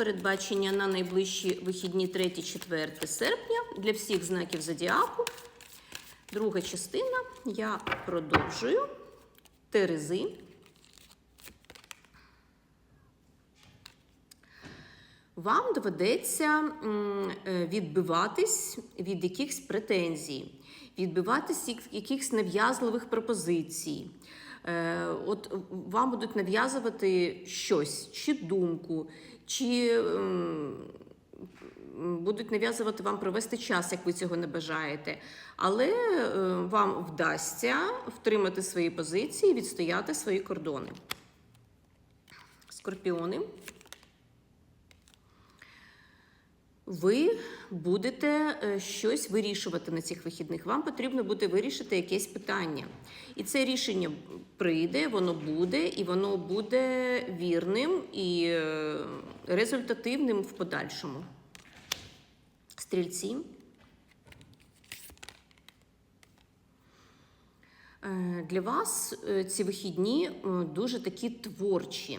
передбачення на найближчі вихідні 3-4 серпня для всіх знаків зодіаку. Друга частина я продовжую Терези. Вам доведеться е, відбиватись від якихось претензій, відбиватись від якихось нав'язливих пропозицій. Е, От вам будуть нав'язувати щось, чи думку, чи будуть нав'язувати вам провести час, як ви цього не бажаєте. Але е, вам вдасться втримати свої позиції, відстояти свої кордони. Скорпіони. Ви будете е, щось вирішувати на цих вихідних. Вам потрібно буде вирішити якесь питання. І це рішення прийде, воно буде, і воно буде вірним і е, результативним в подальшому. Стрільці. Е, Для вас ці вихідні дуже такі творчі.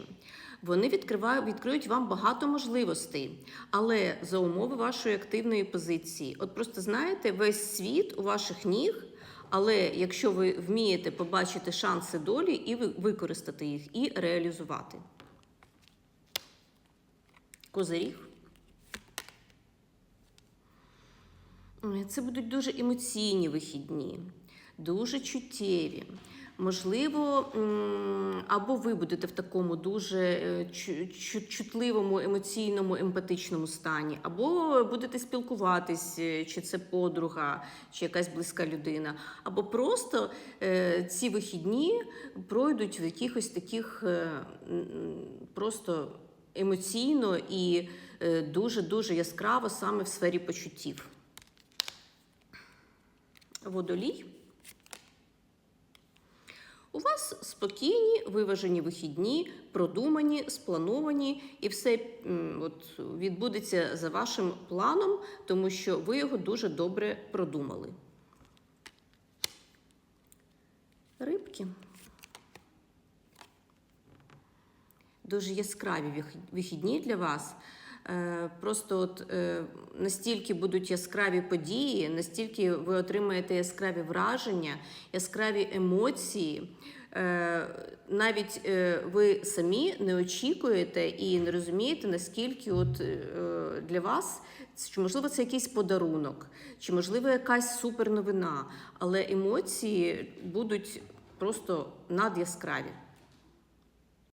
Вони відкривають, відкриють вам багато можливостей, але за умови вашої активної позиції. От просто знаєте, весь світ у ваших ніг, але якщо ви вмієте побачити шанси долі і використати їх, і реалізувати. Козиріг. Це будуть дуже емоційні вихідні, дуже чуттєві. Можливо, або ви будете в такому дуже е, чу- чу- чутливому, емоційному, емпатичному стані, або будете спілкуватись, е, чи це подруга, чи якась близька людина, або просто е, ці вихідні пройдуть в якихось таких просто емоційно і е, дуже-дуже яскраво саме в сфері почуттів. Водолій. У вас спокійні, виважені вихідні, продумані, сплановані, і все от, відбудеться за вашим планом, тому що ви його дуже добре продумали. Рибки. Дуже яскраві вихідні для вас. Е, Просто от е, настільки будуть яскраві події, настільки ви отримаєте яскраві враження, яскраві емоції. Е, Навіть ви самі не очікуєте і не розумієте, наскільки от для вас чи можливо це якийсь подарунок, чи можливо якась суперновина, але емоції будуть просто надяскраві.